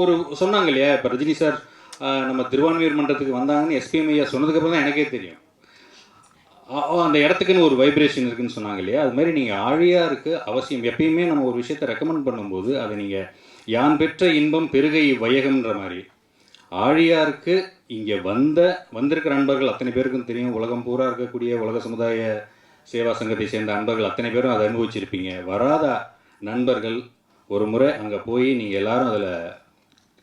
ஒரு சொன்னாங்க இல்லையா இப்போ ரஜினி சார் நம்ம திருவான்மையூர் மன்றத்துக்கு வந்தாங்கன்னு எஸ்பிஎம் ஐயா சொன்னதுக்கப்புறம் தான் எனக்கே தெரியும். அந்த இடத்துக்குன்னு ஒரு வைப்ரேஷன் இருக்குன்னு சொன்னாங்க இல்லையா அது மாதிரி நீங்கள் ஆழியாருக்கு அவசியம். எப்பயுமே நம்ம ஒரு விஷயத்தை ரெக்கமெண்ட் பண்ணும்போது அதை நீங்கள் யான் பெற்ற இன்பம் பெருகை வையகம்ன்ற மாதிரி. ஆழியாருக்கு இங்கே வந்த வந்திருக்கிற நண்பர்கள் அத்தனை பேருக்கும் தெரியும். உலகம் பூரா இருக்கக்கூடிய உலக சமுதாய சேவா சங்கத்தை சேர்ந்த அன்பர்கள் அத்தனை பேரும் அதை அனுபவிச்சிருப்பீங்க. வராத நண்பர்கள் ஒரு முறை அங்கே போய் நீங்கள் எல்லாரும் அதில்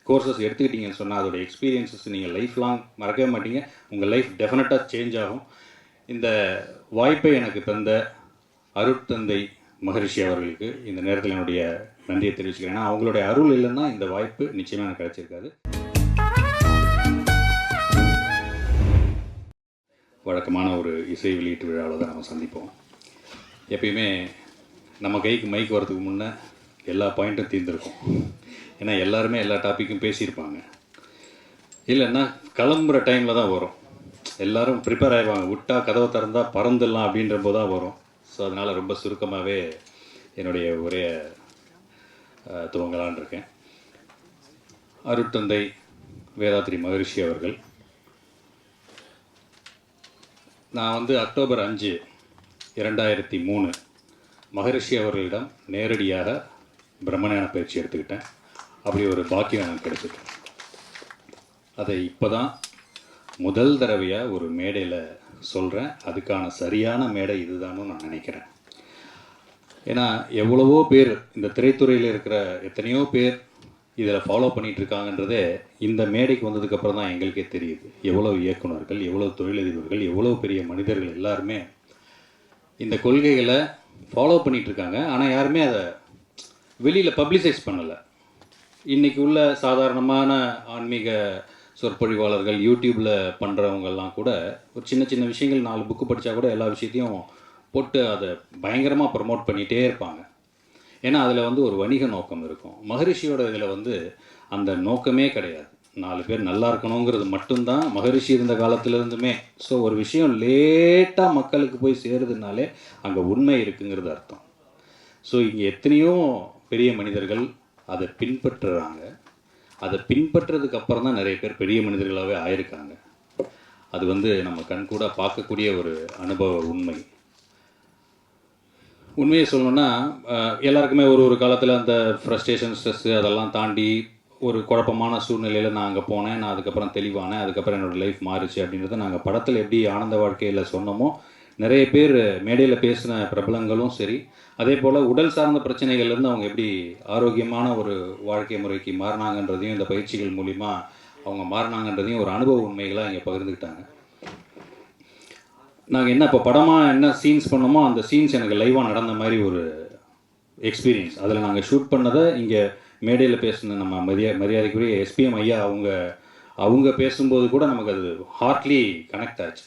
கோர்சஸ் எடுத்துக்கிட்டீங்கன்னு சொன்னால் அதோட எக்ஸ்பீரியன்ஸஸ் நீங்கள் லைஃப் லாங் மறக்கவே மாட்டீங்க. உங்கள் லைஃப் டெஃபினட்டாக சேஞ்ச் ஆகும். இந்த வாய்ப்பை எனக்கு தந்த அருட்தந்தை மகரிஷி அவர்களுக்கு இந்த நேரத்தில் என்னுடைய நன்றியை தெரிவிச்சுக்கிறேன். ஏன்னா அவங்களுடைய அருள் இல்லைன்னா இந்த வாய்ப்பு நிச்சயமாக எனக்கு கிடைச்சிருக்காது. வழக்கமான ஒரு இசை வெளியீட்டு விழாவில் தான் நம்ம சந்திப்போம். எப்பயுமே நம்ம கைக்கு மைக் வரதுக்கு முன்னே எல்லா பாயிண்ட்டும் தீர்ந்துருக்கும். ஏன்னா எல்லாருமே எல்லா டாப்பிக்கும் பேசியிருப்பாங்க. இல்லைன்னா கிளம்புற டைமில் தான் வரும். எல்லாரும் ப்ரிப்பேர் ஆகிடுவாங்க விட்டா கதவை திறந்தால் பறந்துடலாம் அப்படின்ற போது தான் வரும். ஸோ அதனால் ரொம்ப சுருக்கமாகவே என்னுடைய ஒரே துவங்கலான் இருக்கேன். அருட்தந்தை வேதாத்ரி மகரிஷி அவர்கள். நான் வந்து அக்டோபர் அஞ்சு இரண்டாயிரத்தி மூணு மகரிஷி அவர்களிடம் நேரடியாக பிரம்மஞான பயிற்சி எடுத்துக்கிட்டேன். அப்படி ஒரு பாக்கியம் எனக்கு கிடைச்சது அதை இப்போ தான் முதல் தடவையாக ஒரு மேடையில் சொல்கிறேன் அதுக்கான சரியான மேடை இதுதானும் நான் நினைக்கிறேன். ஏன்னா எவ்வளவோ பேர் இந்த திரைத்துறையில் இருக்கிற எத்தனையோ பேர் இதில் ஃபாலோ பண்ணிகிட்டு இருக்காங்கன்றதே இந்த மேடைக்கு வந்ததுக்கப்புறம் தான் எங்களுக்கே தெரியுது. எவ்வளோ இயக்குனர்கள் எவ்வளோ தொழிலதிபர்கள் எவ்வளோ பெரிய மனிதர்கள் எல்லாருமே இந்த கொள்கைகளை ஃபாலோ பண்ணிகிட்ருக்காங்க ஆனால் யாருமே அதை வெளியில் பப்ளிசைஸ் பண்ணலை. இன்னைக்கு உள்ள சாதாரணமான ஆன்மீக சொற்பொழிவாளர்கள் யூடியூப்பில் பண்ணுறவங்கெல்லாம் கூட ஒரு சின்ன சின்ன விஷயங்கள் நாலு புக்கு படித்தா கூட எல்லா விஷயத்தையும் போட்டு அதை பயங்கரமாக ப்ரமோட் பண்ணிகிட்டே இருப்பாங்க. ஏன்னா அதில் வந்து ஒரு வணிக நோக்கம் இருக்கும். மகரிஷியோட இதில் வந்து அந்த நோக்கமே கிடையாது. நாலு பேர் நல்லா இருக்கணுங்கிறது மட்டும்தான் மகரிஷி இருந்த காலத்துலேருந்துமே. ஸோ ஒரு விஷயம் லேட்டாக மக்களுக்கு போய் சேருதுனாலே அங்கே உண்மை இருக்குங்கிறது அர்த்தம். ஸோ இங்கே எத்தனையோ பெரிய மனிதர்கள் அதை பின்பற்றுறாங்க. அதை பின்பற்றதுக்கு அப்புறம் தான் நிறைய பேர் பெரிய மனிதர்களாகவே ஆயிருக்காங்க. அது வந்து நம்ம கண்கூட பார்க்கக்கூடிய ஒரு அனுபவ உண்மை. உண்மையை சொல்லணும்னா எல்லாருக்குமே ஒரு ஒரு காலத்தில் அந்த ஃப்ரஸ்ட்ரேஷன் ஸ்ட்ரெஸ்ஸு அதெல்லாம் தாண்டி ஒரு குழப்பமான சூழ்நிலையில் நான் அங்கே போனேன் நான் அதுக்கப்புறம் தெளிவானேன் அதுக்கப்புறம் என்னோடய லைஃப் மாறிச்சு அப்படின்றத நாங்கள் படத்தில் எப்படி ஆனந்த வாழ்க்கையில் சொன்னோமோ நிறைய பேர் மேடையில் பேசின பிரபலங்களும் சரி அதே போல் உடல் சார்ந்த பிரச்சனைகள்லேருந்து அவங்க எப்படி ஆரோக்கியமான ஒரு வாழ்க்கை முறைக்கு மாறினாங்கன்றதையும் இந்த பயிற்சிகள் மூலிமா அவங்க மாறினாங்கன்றதையும் ஒரு அனுபவ உண்மைகளாக இங்கே பகிர்ந்துக்கிட்டாங்க. நாங்கள் என்ன இப்போ படமாக என்ன சீன்ஸ் பண்ணோமோ அந்த சீன்ஸ் எனக்கு லைவாக நடந்த மாதிரி ஒரு எக்ஸ்பீரியன்ஸ் அதில் நாங்கள் ஷூட் பண்ணதை இங்கே மேடையில் பேசின நம்ம மரியா மரியாதைக்குரிய எஸ்பிஎம் ஐயா அவங்க அவங்க பேசும்போது கூட நமக்கு அது ஹார்ட்லி கனெக்ட் ஆச்சு.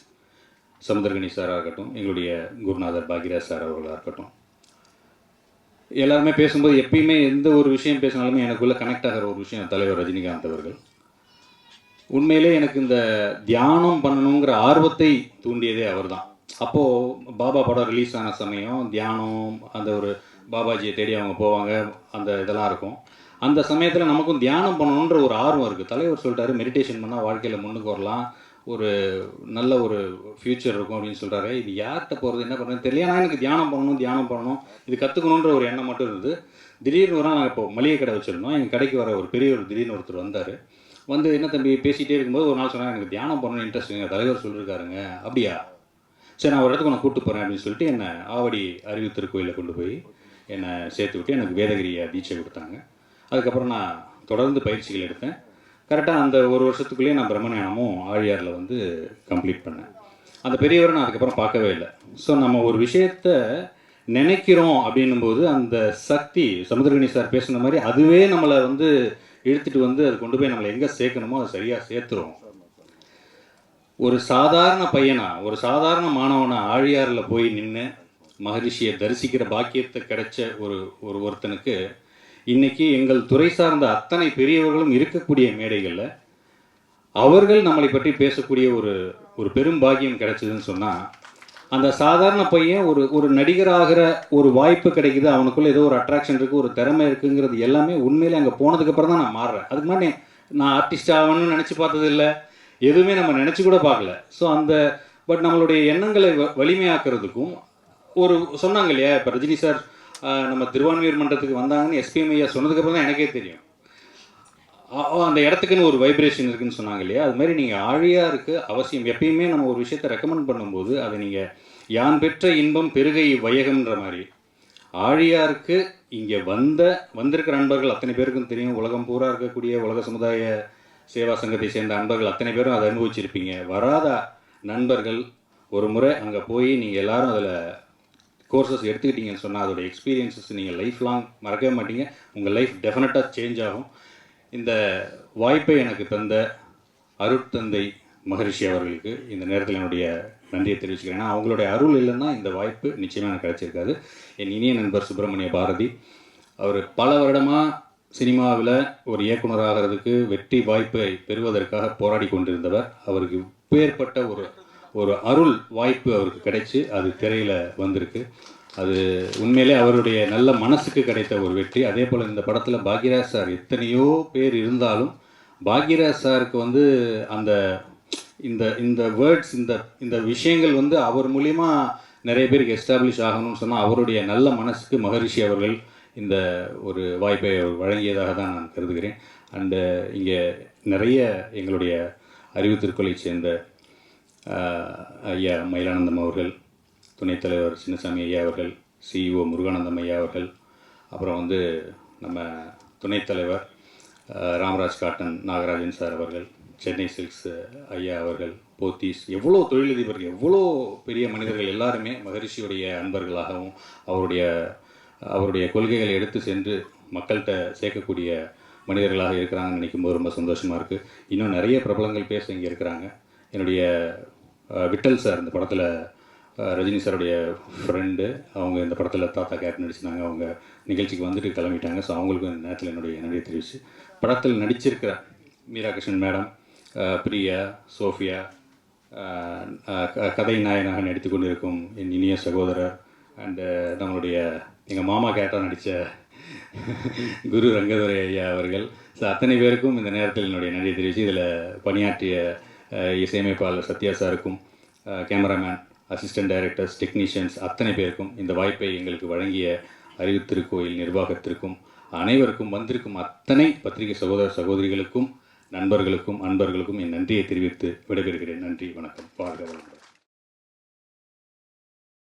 சமுத்திரகனி சாராக இருக்கட்டும் எங்களுடைய குருநாதர் பாக்யராஜ் சார் அவர்களாக இருக்கட்டும். எல்லாருமே பேசும்போது எப்பயுமே எந்த ஒரு விஷயம் பேசினாலுமே எனக்குள்ளே கனெக்ட் ஆகிற ஒரு விஷயம் தலைவர் ரஜினிகாந்த் அவர்கள். உண்மையிலே எனக்கு இந்த தியானம் பண்ணணுங்கிற ஆர்வத்தை தூண்டியதே அவர்தான். அப்போது பாபா படம் ரிலீஸ் ஆன சமயம் தியானம் அந்த ஒரு பாபாஜியை தேடி அவங்க போவாங்க அந்த இதெல்லாம் இருக்கும். அந்த சமயத்தில் நமக்கும் தியானம் பண்ணணுன்ற ஒரு ஆர்வம் இருக்குது தலைவர் சொல்லிட்டாரு மெடிடேஷன் பண்ணால் வாழ்க்கையில் முன்னுக்கு வரலாம். ஒரு நல்ல ஒரு ஃப்யூச்சர் இருக்கும் அப்படின்னு சொல்கிறாரு இது யார்கிட்ட போகிறது என்ன பண்ணுறது தெரியல. ஆனால் எனக்கு தியானம் பண்ணணும் தியானம் பண்ணணும். இது கற்றுக்கணுன்ற ஒரு எண்ணம் மட்டும் இருந்தது. திடீர்னு ஒரு நாங்கள் இப்போ மளிகை கடை வச்சுருந்தோம். எங்கள் கடைக்கு வர ஒரு பெரிய ஒரு திடீர்னு ஒருத்தர் வந்தார். வந்து என்ன தம்பி பேசிகிட்டே இருக்கும்போது ஒரு நாள் சொன்னாங்க எனக்கு தியானம் பண்ணணும் இன்ட்ரெஸ்ட் எங்கள் தலைவர் சொல்லியிருக்காருங்க அப்படியா? சரி நான் ஒரு இடத்துக்கு நான் கூப்பிட்டு போகிறேன் அப்படின்னு சொல்லிட்டு என்னை ஆவடி அறிவு திருக்கோயிலில் கொண்டு போய் என்னை சேர்த்து விட்டு எனக்கு வேதகிரியை தீட்சை கொடுத்தாங்க. அதுக்கப்புறம் நான் தொடர்ந்து பயிற்சிகள் எடுத்தேன். கரெக்டாக அந்த ஒரு வருஷத்துக்குள்ளேயே நான் பிரம்மஞானமும் ஆழியாரில் வந்து கம்ப்ளீட் பண்ணேன். அந்த பெரியவரை நான் அதுக்கப்புறம் பார்க்கவே இல்லை. ஸோ நம்ம ஒரு விஷயத்த நினைக்கிறோம் அப்படின்னும் போது அந்த சக்தி சமுதிரகணி சார் பேசுன மாதிரி அதுவே நம்மளை வந்து இழுத்துட்டு வந்து அது கொண்டு போய் நம்மளை எங்கே சேர்க்கணுமோ அதை சரியாக சேர்த்துரும். ஒரு சாதாரண பையனா ஒரு சாதாரண மாணவனா ஆழியாரில் போய் நின்று மகரிஷியை தரிசிக்கிற பாக்கியத்தை கிடைச்ச ஒரு ஒரு ஒருத்தனுக்கு இன்னைக்கு எங்கள் துறை சார்ந்த அத்தனை பெரியவர்களும் இருக்கக்கூடிய மேடைகளில் அவர்கள் நம்மளை பற்றி பேசக்கூடிய ஒரு ஒரு பெரும் பாக்கியம் கிடைச்சதுன்னு சொன்னால் அந்த சாதாரண பையன் ஒரு ஒரு நடிகராகிற ஒரு வாய்ப்பு கிடைக்குது அவனுக்குள்ள ஏதோ ஒரு அட்ராக்ஷன் இருக்குது ஒரு திறமை இருக்குங்கிறது எல்லாமே உண்மையிலே அங்கே போனதுக்கப்புறம் தான் நான் மாறுறேன். அதுக்கு முன்னாடி நான் ஆர்டிஸ்ட் ஆகணும்னு நினச்சி பார்த்தது இல்லை எதுவுமே நம்ம நினச்சி கூட பார்க்கல. ஸோ அந்த பட் நம்மளுடைய எண்ணங்களை வ- வலிமையாக்குறதுக்கும் ஒரு சொன்னாங்க இல்லையா இப்போ ரஜினி சார் நம்ம திருவான்மியூர் மன்றத்துக்கு வந்தாங்கன்னு எஸ்பிஎம் ஐயா சொன்னதுக்கப்புறம் தான் எனக்கே தெரியும். அந்த இடத்துக்குன்னு ஒரு வைப்ரேஷன் இருக்குதுன்னு சொன்னாங்க இல்லையா? அது மாதிரி நீங்கள் ஆழியாருக்கு அவசியம். எப்பயுமே நம்ம ஒரு விஷயத்தை ரெக்கமெண்ட் பண்ணும்போது அதை நீங்கள் யான் பெற்ற இன்பம் பெருகை வையகம்ன்ற மாதிரி. ஆழியாருக்கு இங்கே வந்த வந்திருக்கிற நண்பர்கள் அத்தனை பேருக்கும் தெரியும். உலகம் பூரா இருக்கக்கூடிய உலக சமுதாய சேவா சங்கத்தை சேர்ந்த அன்பர்கள் அத்தனை பேரும் அதை அனுபவிச்சிருப்பீங்க. வராத நண்பர்கள் ஒரு முறை அங்கே போய் நீங்கள் எல்லாரும் அதில் கோர்சஸ் எடுத்துக்கிட்டீங்கன்னு சொன்னால் அதோட எக்ஸ்பீரியன்ஸஸ் நீங்கள் லைஃப் லாங் மறக்கவே மாட்டீங்க. உங்கள் லைஃப் டெஃபினட்டாக சேஞ்ச் ஆகும். இந்த வாய்ப்பை எனக்கு தந்த அருட்தந்தை மகரிஷி அவர்களுக்கு இந்த நேரத்தில் என்னுடைய நன்றியை தெரிவிச்சுக்கிறேன். ஏன்னா அவங்களுடைய அருள் இல்லைன்னா இந்த வாய்ப்பு நிச்சயமாக எனக்கு கிடச்சிருக்காது. என் இனிய நண்பர் சுப்பிரமணிய பாரதி அவர் பல வருடமாக சினிமாவில் ஒரு இயக்குனராகிறதுக்கு வெற்றி வாய்ப்பை பெறுவதற்காக போராடி கொண்டிருந்தவர். அவருக்கு இப்பேற்பட்ட ஒரு ஒரு அருள் வாய்ப்பு அவருக்கு கிடைச்சி அது திரையில் வந்திருக்கு. அது உண்மையிலே அவருடைய நல்ல மனசுக்கு கிடைத்த ஒரு வெற்றி. அதே போல் இந்த படத்தில் பாக்யராஜ் சார் எத்தனையோ பேர் இருந்தாலும் பாக்யராஜ் சாருக்கு வந்து அந்த இந்த இந்த வேர்ட்ஸ் இந்த இந்த விஷயங்கள் வந்து அவர் மூலிமா நிறைய பேருக்கு எஸ்டாப்ளிஷ் ஆகணும்னு சொன்னால் அவருடைய நல்ல மனசுக்கு மகரிஷி அவர்கள் இந்த ஒரு வாய்ப்பை அவர் வழங்கியதாக தான் நான் கருதுகிறேன். அண்டு இங்கே நிறைய எங்களுடைய அறிவு திருக்கொலைச் சேர்ந்த ஐயா மயிலானந்தம் அவர்கள் துணைத் தலைவர் சின்னசாமி ஐயா அவர்கள் சிஇஓ முருகானந்தம் ஐயா அவர்கள் அப்புறம் வந்து நம்ம துணைத் தலைவர் ராமராஜ் காட்டன் நாகராஜன் சார் அவர்கள் சென்னை சில்க்ஸ் ஐயா அவர்கள் போத்தீஸ் எவ்வளோ தொழிலதிபர்கள் எவ்வளோ பெரிய மனிதர்கள் எல்லாருமே மகரிஷியுடைய அன்பர்களாகவும் அவருடைய அவருடைய கொள்கைகளை எடுத்து சென்று மக்கள்கிட்ட சேர்க்கக்கூடிய மனிதர்களாக இருக்கிறாங்கன்னு நினைக்கும் போது ரொம்ப சந்தோஷமாக இருக்குது இன்னும் நிறைய பிரபலங்கள் பேச இங்கே இருக்கிறாங்க. என்னுடைய விட்டல் சார் இந்த படத்தில் ரஜினி சாருடைய ஃப்ரெண்டு அவங்க இந்த படத்தில் தாத்தா கேரக்டர் நடிச்சிருந்தாங்க. அவங்க நிகழ்ச்சிக்கு வந்துட்டு கிளம்பிட்டாங்க. ஸோ அவங்களுக்கும் இந்த நேரத்தில் என்னுடைய நன்றியை தெரிவிச்சு படத்தில் நடிச்சிருக்கிற மீரா கிருஷ்ணன் மேடம் பிரியா சோஃபியா க- கதை நாயனாக நடித்து கொண்டிருக்கும் என் இனிய சகோதரர் அண்டு நம்மளுடைய எங்கள் மாமா கேட்டால் நடித்த குரு ரங்கதுரை ஐயா அவர்கள். ஸோ அத்தனை பேருக்கும் இந்த நேரத்தில் என்னுடைய நன்றி தெரிவித்து இதில் பணியாற்றிய இசையமைப்பாளர் சத்யா சாருக்கும் கேமராமேன் அசிஸ்டன்ட் டைரக்டர்ஸ் டெக்னீஷியன்ஸ் அத்தனை பேருக்கும் இந்த வாய்ப்பை எங்களுக்கு வழங்கிய அறிவுத்திருக்கோயில் நிர்வாகத்திற்கும் அனைவருக்கும் வந்திருக்கும் அத்தனை பத்திரிகை சகோதர சகோதரிகளுக்கும் நண்பர்களுக்கும் அன்பர்களுக்கும் என் நன்றியை தெரிவித்து விடைபெறுகிறேன். நன்றி வணக்கம். வாழ்க வளமுடன்.